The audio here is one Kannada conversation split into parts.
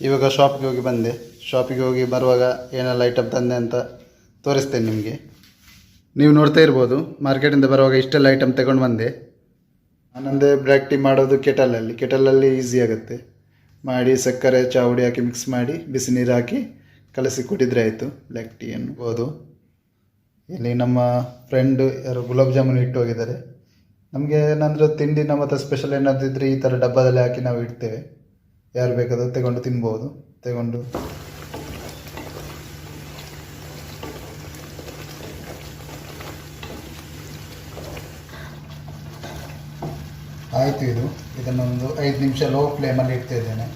ಇವಾಗ ಶಾಪಿಗೆ ಹೋಗಿ ಬಂದೆ. ಶಾಪಿಗೆ ಹೋಗಿ ಬರುವಾಗ ಏನೆಲ್ಲ ಐಟಮ್ ತಂದೆ ಅಂತ ತೋರಿಸ್ತೇನೆ ನಿಮಗೆ. ನೀವು ನೋಡ್ತಾ ಇರ್ಬೋದು ಮಾರ್ಕೆಟಿಂದ ಬರುವಾಗ ಇಷ್ಟೆಲ್ಲ ಐಟಮ್ ತಗೊಂಡು ಬಂದೆ. ಆನಂದೇ ಬ್ಲ್ಯಾಕ್ ಟೀ ಮಾಡೋದು ಕೆಟಲಲ್ಲಿ ಕೆಟಲಲ್ಲಿ ಈಸಿ ಆಗುತ್ತೆ. ಮಾಡಿ ಸಕ್ಕರೆ, ಚಾವಡಿ ಹಾಕಿ ಮಿಕ್ಸ್ ಮಾಡಿ, ಬಿಸಿ ನೀರು ಹಾಕಿ ಕಲಸಿ ಕುಡಿದ್ರೆ ಆಯಿತು. ಬ್ಲ್ಯಾಕ್ ಟೀ ಅನ್ಬೋದು ಇಲ್ಲಿ ನಮ್ಮ ಫ್ರೆಂಡ್ ಯಾರು ಗುಲಾಬ್ ಜಾಮೂನ್ ಇಟ್ಟು ಹೋಗಿದ್ದಾರೆ. ನಮಗೆ ಏನಾದರೂ ತಿಂಡಿ ನಮ್ಮ ಹತ್ರ ಸ್ಪೆಷಲ್ ಏನಾದರೂ ಇದ್ದರೆ ಈ ಥರ ಡಬ್ಬದಲ್ಲಿ ಹಾಕಿ ನಾವು ಇಡ್ತೇವೆ. ಯಾರು ಬೇಕಾದರೂ ತಗೊಂಡು ತಿನ್ಬೋದು, ತಗೊಂಡು. ಆಯಿತು ಇದು. ಇದನ್ನೊಂದು ಐದು ನಿಮಿಷ ಲೋ ಫ್ಲೇಮಲ್ಲಿ ಇಡ್ತಾ ಇದ್ದೇನೆ.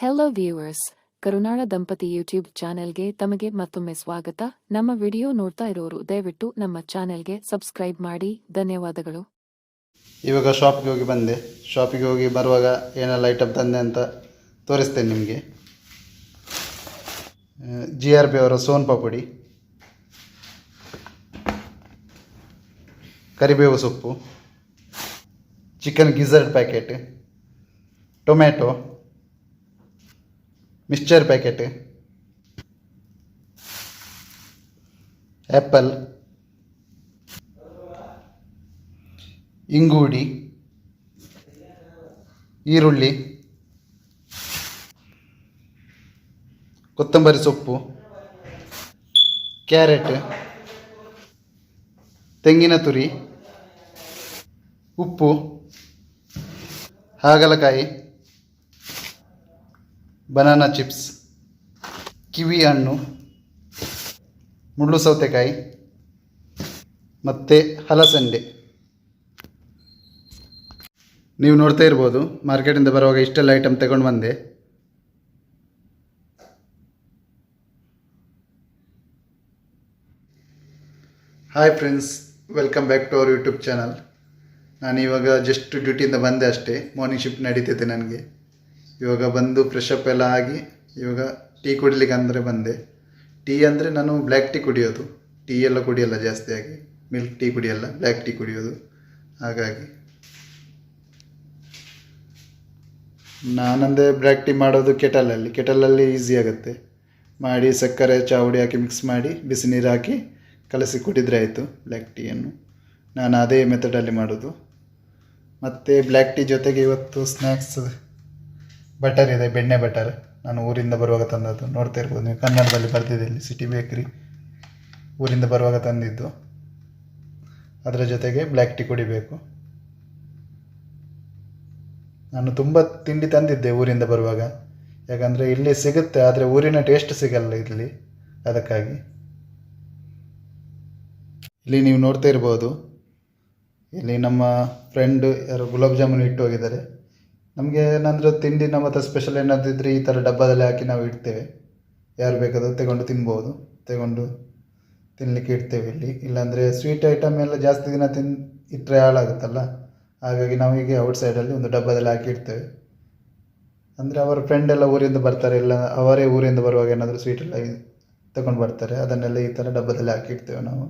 Hello ವ್ಯೂವರ್ಸ್ ಕರುನಾಡ ದಂಪತಿ ಯೂಟ್ಯೂಬ್ ಚಾನೆಲ್ಗೆ ತಮಗೆ ಮತ್ತೊಮ್ಮೆ ಸ್ವಾಗತ. ನಮ್ಮ ವಿಡಿಯೋ ನೋಡ್ತಾ ಇರೋರು ದಯವಿಟ್ಟು ನಮ್ಮ ಚಾನೆಲ್ಗೆ ಸಬ್ಸ್ಕ್ರೈಬ್ ಮಾಡಿ. ಧನ್ಯವಾದಗಳು. ಇವಾಗ ಶಾಪ್ಗೆ ಹೋಗಿ ಬಂದೆ. ಶಾಪಿಗೆ ಹೋಗಿ ಬರುವಾಗ ಏನೆಲ್ಲ ಐಟಮ್ ತಂದೆ ಅಂತ ತೋರಿಸ್ತೇನೆ ನಿಮಗೆ. ಜಿ ಆರ್ ಬಿ ಅವರ ಸೋನ್ ಪಾಪುಡಿ, ಕರಿಬೇವು ಸೊಪ್ಪು, chicken gizzard packet, tomato mixture packet apple ಇಂಗೂಡಿ ಈರುಳ್ಳಿ ಕೊತ್ತಂಬರಿ ಸೊಪ್ಪು ಕ್ಯಾರೆಟ್ ತೆಂಗಿನ ತುರಿ ಉಪ್ಪು ಹಾಗಲಕಾಯಿ ಬನಾನಾ ಚಿಪ್ಸ್ ಕಿವಿ ಹಣ್ಣು, ಮುಳ್ಳು ಸೌತೆಕಾಯಿ, ಮತ್ತು ಹಲಸಂಡೆ. ನೀವು ನೋಡ್ತಾ ಇರ್ಬೋದು ಮಾರ್ಕೆಟಿಂದ ಬರುವಾಗ ಇಷ್ಟೆಲ್ಲ ಐಟಮ್ ತಗೊಂಡು ಬಂದೆ. Hi friends welcome back to our YouTube channel ನಾನು ಇವಾಗ ಜಸ್ಟ್ ಡ್ಯೂಟಿಯಿಂದ ಬಂದೆ ಅಷ್ಟೇ ಮಾರ್ನಿಂಗ್ ಶಿಫ್ಟ್ ನಡೀತಿದೆ ನನಗೆ. ಇವಾಗ ಬಂದು ಫ್ರೆಶ್ ಅಪ್ ಎಲ್ಲ ಆಗಿ ಇವಾಗ ಟೀ ಕುಡಿಲಿಕ್ಕೆ ಅಂದರೆ ಬಂದೆ. ಟೀ ಅಂದರೆ ನಾನು ಬ್ಲ್ಯಾಕ್ ಟೀ ಕುಡಿಯೋದು. ಟೀ ಎಲ್ಲ ಕುಡಿಯಲ್ಲ ಜಾಸ್ತಿಯಾಗಿ ಮಿಲ್ಕ್ ಟೀ ಕುಡಿಯಲ್ಲ ಬ್ಲ್ಯಾಕ್ ಟೀ ಕುಡಿಯೋದು. ಹಾಗಾಗಿ ನಾನಂದರೆ ಬ್ಲ್ಯಾಕ್ ಟೀ ಮಾಡೋದು ಕೆಟಲಲ್ಲಿ. ಕೆಟಲಲ್ಲಿ ಈಸಿ ಆಗುತ್ತೆ. ಮಾಡಿ ಸಕ್ಕರೆ, ಚಾವುಡಿ ಹಾಕಿ ಮಿಕ್ಸ್ ಮಾಡಿ ಬಿಸಿ ನೀರು ಹಾಕಿ ಕಲಸಿ ಕುಡಿದ್ರೆ ಆಯಿತು ಬ್ಲ್ಯಾಕ್ ಟೀಯನ್ನು ನಾನು ಅದೇ ಮೆಥಡಲ್ಲಿ ಮಾಡೋದು. ಮತ್ತು ಬ್ಲ್ಯಾಕ್ ಟೀ ಜೊತೆಗೆ ಇವತ್ತು ಸ್ನ್ಯಾಕ್ಸ್ ಬಟರ್ ಇದೆ, ಬೆಣ್ಣೆ ಬಟರ್ ನಾನು ಊರಿಂದ ಬರುವಾಗ ತಂದದ್ದು. ನೋಡ್ತಾ ಇರ್ಬೋದು ನೀವು. ಕನ್ನಡದಲ್ಲಿ ಬರ್ತಿದೆ ಇಲ್ಲಿ ಸಿಟಿ ಬೇಕ್ರಿ ಊರಿಂದ ಬರುವಾಗ ತಂದಿದ್ದು. ಅದರ ಜೊತೆಗೆ ಬ್ಲ್ಯಾಕ್ ಟೀ ಕುಡಿಬೇಕು. ನಾನು ತುಂಬ ತಿಂಡಿ ತಂದಿದ್ದೆ ಊರಿಂದ ಬರುವಾಗ. ಯಾಕಂದರೆ ಇಲ್ಲಿ ಸಿಗುತ್ತೆ, ಆದರೆ ಊರಿನ ಟೇಸ್ಟ್ ಸಿಗಲ್ಲ ಇಲ್ಲಿ. ಅದಕ್ಕಾಗಿ. ಇಲ್ಲಿ ನೀವು ನೋಡ್ತಾ ಇರ್ಬೋದು. ಇಲ್ಲಿ ನಮ್ಮ ಫ್ರೆಂಡ್ ಯಾರು ಗುಲಾಬ್ ಜಾಮೂನ್ ಇಟ್ಟು ಹೋಗಿದ್ದಾರೆ. ನಮಗೆ ಏನಾದರೂ ತಿಂಡಿ ನಮ್ಮ ಹತ್ರ ಸ್ಪೆಷಲ್ ಏನಾದರೂ ಇದ್ದರೆ ಈ ಥರ ಡಬ್ಬದಲ್ಲಿ ಹಾಕಿ ನಾವು ಇಡ್ತೇವೆ. ಯಾರು ಬೇಕಾದರೂ ತಗೊಂಡು ತಿನ್ಬೋದು. ತಗೊಂಡು ತಿನ್ನಲಿಕ್ಕೆ ಇಡ್ತೇವೆ ಇಲ್ಲಿ. ಇಲ್ಲಾಂದರೆ ಸ್ವೀಟ್ ಐಟಮ್ ಎಲ್ಲ ಜಾಸ್ತಿ ದಿನ ತಿನ್ ಇಟ್ಟರೆ ಹಾಳಾಗುತ್ತಲ್ಲ? ಹಾಗಾಗಿ ನಾವು ಹೀಗೆ ಔಟ್ಸೈಡಲ್ಲಿ ಒಂದು ಡಬ್ಬದಲ್ಲಿ ಹಾಕಿ ಇಡ್ತೇವೆ. ಅಂದರೆ ಅವರ ಫ್ರೆಂಡ್ ಎಲ್ಲ ಊರಿಂದ ಬರ್ತಾರೆ. ಇಲ್ಲ, ಅವರೇ ಊರಿಂದ ಬರುವಾಗ ಏನಾದರೂ ಸ್ವೀಟ್ ಎಲ್ಲ ತಗೊಂಡು ಬರ್ತಾರೆ. ಅದನ್ನೆಲ್ಲ ಈ ಥರ ಡಬ್ಬದಲ್ಲಿ ಹಾಕಿ ಇಡ್ತೇವೆ ನಾವು.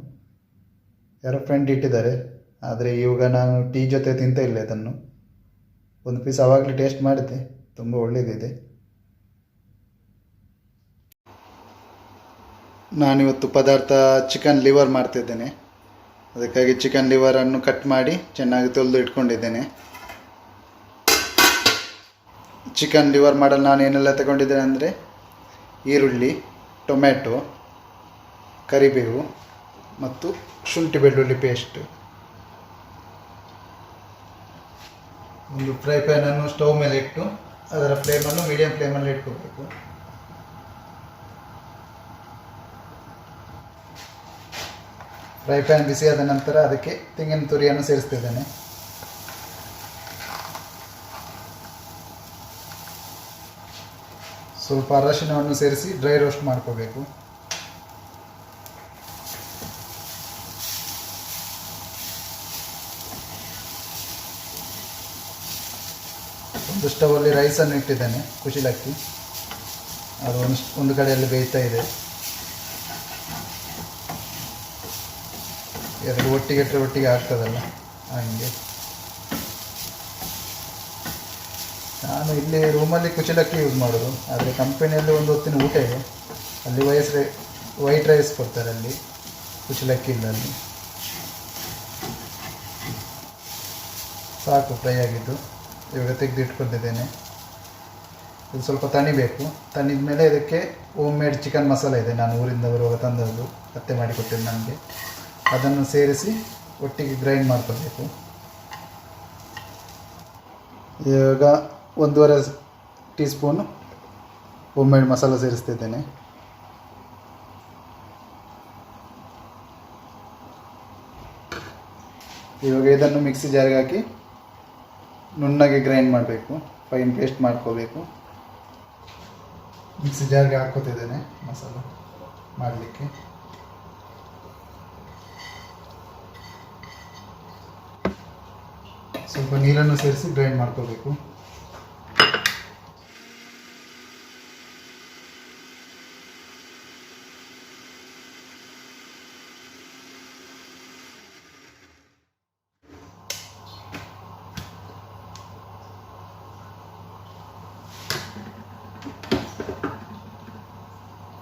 ಯಾರೋ ಫ್ರೆಂಡ್ ಇಟ್ಟಿದ್ದಾರೆ. ಆದರೆ ಇವಾಗ ನಾನು ಟೀ ಜೊತೆ ತಿಂತ ಇಲ್ಲ ಇದನ್ನು. ಒಂದು ಪೀಸ್ ಆವಾಗಲೇ ಟೇಸ್ಟ್ ಮಾಡಿದ್ದೆ ತುಂಬ ಒಳ್ಳೆಯದಿದೆ ನಾನಿವತ್ತು ಪದಾರ್ಥ ಚಿಕನ್ ಲಿವರ್ ಮಾಡ್ತಿದ್ದೇನೆ. ಅದಕ್ಕಾಗಿ ಚಿಕನ್ ಲಿವರನ್ನು ಕಟ್ ಮಾಡಿ ಚೆನ್ನಾಗಿ ತೊಳೆದು ಇಟ್ಕೊಂಡಿದ್ದೇನೆ. ಚಿಕನ್ ಲಿವರ್ ಮಾಡಲು ನಾನು ಏನೆಲ್ಲ ತಗೊಂಡಿದ್ದೇನೆ ಅಂದರೆ ಈರುಳ್ಳಿ, ಟೊಮ್ಯಾಟೊ, ಕರಿಬೇವು ಮತ್ತು ಶುಂಠಿ ಬೆಳ್ಳುಳ್ಳಿ ಪೇಸ್ಟ್ ಒಂದು ಫ್ರೈ ಪ್ಯಾನನ್ನು ಸ್ಟವ್ ಮೇಲೆ ಇಟ್ಟು, ಅದರ ಫ್ಲೇಮನ್ನು ಮೀಡಿಯಂ ಫ್ಲೇಮಲ್ಲಿ ಇಟ್ಕೋಬೇಕು. ಫ್ರೈ ಪ್ಯಾನ್ ಬಿಸಿಯಾದ ನಂತರ ಅದಕ್ಕೆ ತೆಂಗಿನ ತುರಿಯನ್ನು ಸೇರಿಸ್ತಿದ್ದೇನೆ. ಸ್ವಲ್ಪ ಅರಶಿನವನ್ನು ಸೇರಿಸಿ ಡ್ರೈ ರೋಸ್ಟ್ ಮಾಡ್ಕೋಬೇಕು. ಒಂದು ಸ್ಟವಲ್ಲಿ ರೈಸನ್ನು ಇಟ್ಟಿದ್ದೇನೆ, ಕುಶಿಲಕ್ಕಿ. ಅದು ಒಂದು ಒಂದು ಕಡೆಯಲ್ಲಿ ಬೇಯ್ತಾ ಇದೆ. ಎರಡು ಒಟ್ಟಿಗೆ ಇಟ್ಟರೆ ಒಟ್ಟಿಗೆ ಆಗ್ತದಲ್ಲ, ಹಂಗೆ. ನಾನು ಇಲ್ಲಿ ರೂಮಲ್ಲಿ ಕುಚಲಕ್ಕಿ ಯೂಸ್ ಮಾಡೋದು. ಆದರೆ ಕಂಪನಿಯಲ್ಲಿ ಒಂದು ಹೊತ್ತಿನ ಊಟ ಇದೆ. ಅಲ್ಲಿ ವಯಸ್ ವೈಟ್ ರೈಸ್ ಕೊಡ್ತಾರೆ ಅಲ್ಲಿ ಕುಚಲಕ್ಕಿ ಇಲ್ಲ ಅಲ್ಲಿ ಸಾಕು, ಫ್ರೈ ಆಗಿದ್ದು. ಇವಾಗ ತೆಗೆದು ಇಟ್ಕೊಂಡಿದ್ದೇನೆ ಇದು ಸ್ವಲ್ಪ ತಣಿಬೇಕು. ತಣಿದ ಮೇಲೆ ಇದಕ್ಕೆ ಹೋಮ್ ಮೇಡ್ ಚಿಕನ್ ಮಸಾಲೆ ಇದೆ. ನಾನು ಊರಿಂದ ಬರುವಾಗ ತಂದದ್ದು. ಅತ್ತೆ ಮಾಡಿಕೊಟ್ಟಿದ್ದು ನನಗೆ. ಅದನ್ನು ಸೇರಿಸಿ ಒಟ್ಟಿಗೆ ಗ್ರೈಂಡ್ ಮಾಡ್ಕೋಬೇಕು. ಇವಾಗ ಒಂದೂವರೆ teaspoon home made masala ಸೇರಿಸ್ತಿದ್ದೇನೆ. ಇವಾಗ ಇದನ್ನು ಮಿಕ್ಸಿ ಜಾರಿಗೆ ಹಾಕಿ ನುಣ್ಣಗೆ ಗ್ರೈಂಡ್ ಮಾಡಬೇಕು ಫೈನ್ ಪೇಸ್ಟ್ ಮಾಡ್ಕೋಬೇಕು. ಮಿಕ್ಸಿ ಜಾರ್ಗೆ ಹಾಕೋತಿದ್ದೇನೆ ಮಸಾಲ ಮಾಡಲಿಕ್ಕೆ. ಸ್ವಲ್ಪ ನೀರನ್ನು ಸೇರಿಸಿ ಗ್ರೈಂಡ್ ಮಾಡ್ಕೋಬೇಕು.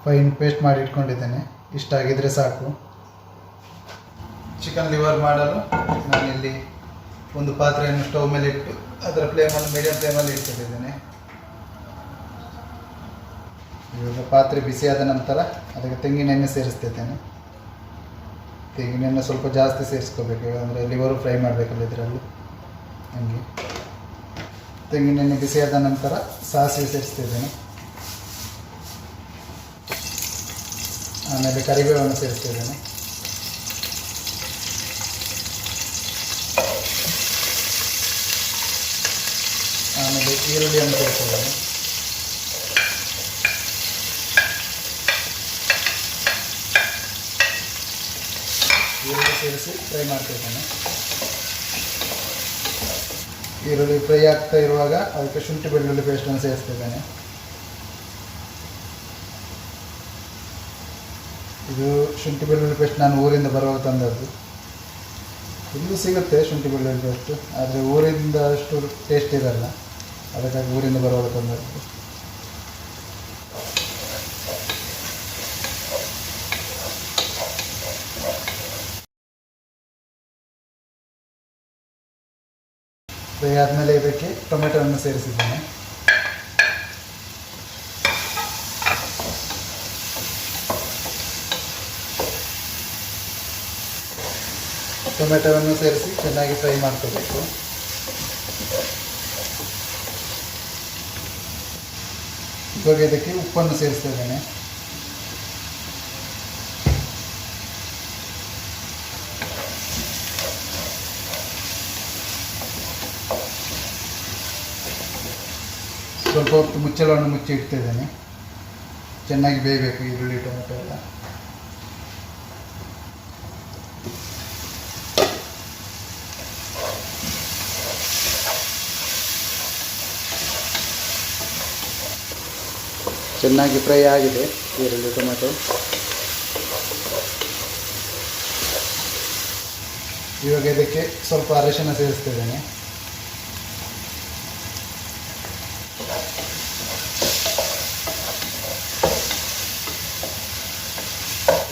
ಫೈನ್ ಪೇಸ್ಟ್ ಮಾಡಿ ಇಟ್ಕೊಂಡಿದ್ದೇನೆ ಇಷ್ಟ ಆಗಿದ್ರೆ ಸಾಕು. ಚಿಕನ್ ಲಿವರ್ ಮಾಡಲು ನಾನಿಲ್ಲಿ ಒಂದು ಪಾತ್ರೆಯನ್ನು ಸ್ಟವ್ ಮೇಲೆ ಇಟ್ಟು ಅದರ ಫ್ಲೇಮನ್ನು ಮೀಡಿಯಂ ಫ್ಲೇಮಲ್ಲಿ ಇಟ್ಕೊಂಡಿದ್ದೇನೆ ಇವಾಗ ಪಾತ್ರೆ ಬಿಸಿಯಾದ ನಂತರ ಅದಕ್ಕೆ ತೆಂಗಿನೆಣ್ಣೆ ಸೇರಿಸ್ತಿದ್ದೇನೆ. ತೆಂಗಿನೆಣ್ಣೆ ಸ್ವಲ್ಪ ಜಾಸ್ತಿ ಸೇರಿಸ್ಕೋಬೇಕು. ಅಂದರೆ ಲಿವರು ಫ್ರೈ ಮಾಡಬೇಕಲ್ಲ ಇದರಲ್ಲಿ. ಹಂಗೆ. ತೆಂಗಿನೆಣ್ಣೆ ಬಿಸಿಯಾದ ನಂತರ ಸಾಸಿವೆ ಸೇರಿಸ್ತಿದ್ದೇನೆ. ಆಮೇಲೆ ಕರಿಬೇವನ್ನು ಸೇರಿಸ್ತಿದ್ದೇನೆ. ಆಮೇಲೆ ಈರುಳ್ಳಿಯನ್ನು ಸೇರಿಸ್ತಿದ್ದೇನೆ. ಈರುಳ್ಳಿ ಸೇರಿಸಿ ಫ್ರೈ ಮಾಡ್ತಿದ್ದೇನೆ. ಈರುಳ್ಳಿ ಫ್ರೈ ಆಗ್ತಾ ಇರುವಾಗ ಅದಕ್ಕೆ ಶುಂಠಿ ಬೆಳ್ಳುಳ್ಳಿ ಪೇಸ್ಟನ್ನು ಸೇರಿಸ್ತಿದ್ದೇನೆ. ಇದು ಶುಂಠಿ ಬೆಳ್ಳುಳ್ಳಿ ಪೇಸ್ಟ್ ನಾನು ಊರಿಂದ ಬರುವಾಗ ತಂದದ್ದು. ಇಲ್ಲೂ ಸಿಗುತ್ತೆ ಶುಂಠಿ ಬೆಳ್ಳುಳ್ಳಿ ಪೇಸ್ಟ್, ಆದರೆ ಊರಿಂದ ಅಷ್ಟು ಟೇಸ್ಟ್ ಇರಲ್ಲ. ಅದಕ್ಕಾಗಿ ಊರಿಂದ ಬರುವಾಗ ತಂದದ್ದು. ಫ್ರೈ ಆದಮೇಲೆ ಇದಕ್ಕೆ ಟೊಮೆಟೊವನ್ನು ಸೇರಿಸಿದ್ದೇನೆ. ಟೊಮೆಟೊವನ್ನು ಸೇರಿಸಿ ಚೆನ್ನಾಗಿ ಫ್ರೈ ಮಾಡ್ಕೋಬೇಕು. ಇವಾಗ ಇದಕ್ಕೆ ಉಪ್ಪನ್ನು ಸೇರಿಸ್ತಾ ಇದ್ದೇನೆ. ಸ್ವಲ್ಪ ಹೊತ್ತು ಮುಚ್ಚಳವನ್ನು ಮುಚ್ಚಿ ಇಡ್ತಿದ್ದೇನೆ ಚೆನ್ನಾಗಿ ಬೇಯಬೇಕು ಈರುಳ್ಳಿ ಟೊಮೆಟೊ ಎಲ್ಲ. ಚೆನ್ನಾಗಿ ಫ್ರೈ ಆಗಿದೆ ಈರುಳ್ಳಿ ಟೊಮೆಟೊ. ಇವಾಗ ಇದಕ್ಕೆ ಸ್ವಲ್ಪ ಅರಿಶಿನ ಸೇರಿಸ್ತಿದ್ದೇನೆ.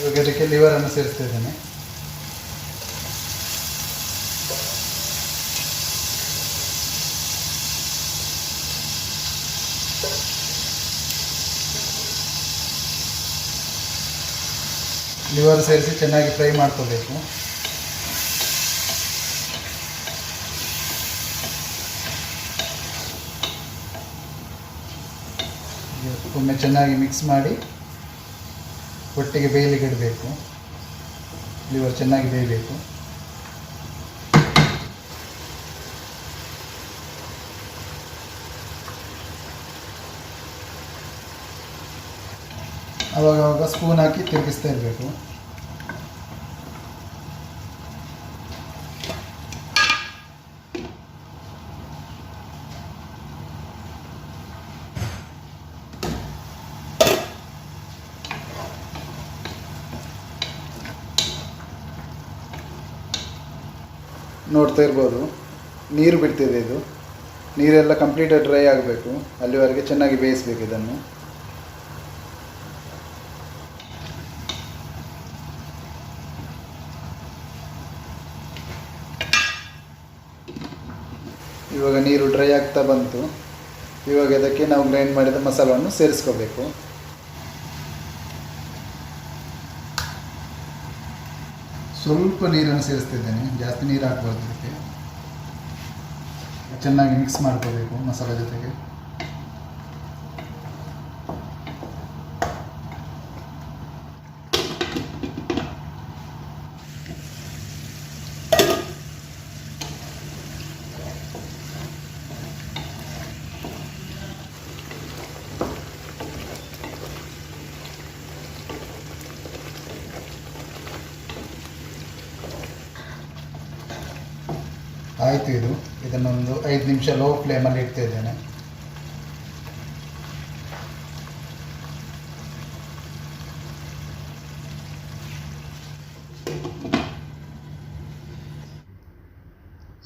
ಇವಾಗ ಇದಕ್ಕೆ ಲಿವರನ್ನು ಸೇರಿಸ್ತಿದ್ದೇನೆ. ಲಿವರ್ ಸೇರಿಸಿ ಚೆನ್ನಾಗಿ ಫ್ರೈ ಮಾಡ್ಕೋಬೇಕು. ಒಮ್ಮೆ ಚೆನ್ನಾಗಿ ಮಿಕ್ಸ್ ಮಾಡಿ ಒಟ್ಟಿಗೆ ಬೇಯಲಿಗಿಡಬೇಕು ಲಿವರ್ ಚೆನ್ನಾಗಿ ಬೇಯಬೇಕು. ಅವಾಗ ಅವಾಗ ಸ್ಪೂನ್ ಹಾಕಿ ತಿರುಗಿಸ್ತಾ ಇರಬೇಕು. ನೋಡ್ತಾ ಇರ್ಬೋದು, ನೀರು ಬಿಡ್ತಿದೆ ಇದು. ನೀರೆಲ್ಲ ಕಂಪ್ಲೀಟಾಗಿ ಡ್ರೈ ಆಗಬೇಕು. ಅಲ್ಲಿವರೆಗೆ ಚೆನ್ನಾಗಿ ಬೇಯಿಸ್ಬೇಕು ಇದನ್ನು ಇವಾಗ ನೀರು ಡ್ರೈ ಆಗ್ತಾ ಬಂತು. ಇವಾಗ ಇದಕ್ಕೆ ನಾವು ಗ್ರೈಂಡ್ ಮಾಡಿದ ಮಸಾಲವನ್ನು ಸೇರಿಸ್ಕೋಬೇಕು. ಸ್ವಲ್ಪ ನೀರನ್ನು ಸೇರಿಸ್ತಿದ್ದೇನೆ ಜಾಸ್ತಿ ನೀರು ಹಾಕ್ಬಾರ್ದು ಚೆನ್ನಾಗಿ ಮಿಕ್ಸ್ ಮಾಡ್ಕೋಬೇಕು ಮಸಾಲೆ ಜೊತೆಗೆ. ಆಯಿತು ಇದು. ಇದನ್ನೊಂದು ಐದು ನಿಮಿಷ ಲೋ ಫ್ಲೇಮಲ್ಲಿ ಇಡ್ತಾ ಇದ್ದೇನೆ.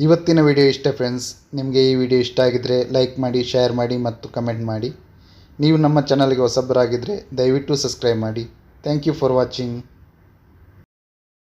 ಇವತ್ತಿನ ವಿಡಿಯೋ ಇಷ್ಟ ಫ್ರೆಂಡ್ಸ್ ನಿಮಗೆ ಈ ವಿಡಿಯೋ ಇಷ್ಟ ಆಗಿದ್ದರೆ ಲೈಕ್ ಮಾಡಿ ಶೇರ್ ಮಾಡಿ ಮತ್ತು ಕಮೆಂಟ್ ಮಾಡಿ. ನೀವು ನಮ್ಮ ಚಾನಲ್ಗೆ ಹೊಸಬರಾಗಿದ್ದರೆ ದಯವಿಟ್ಟು ಸಬ್ಸ್ಕ್ರೈಬ್ ಮಾಡಿ. Thank you for watching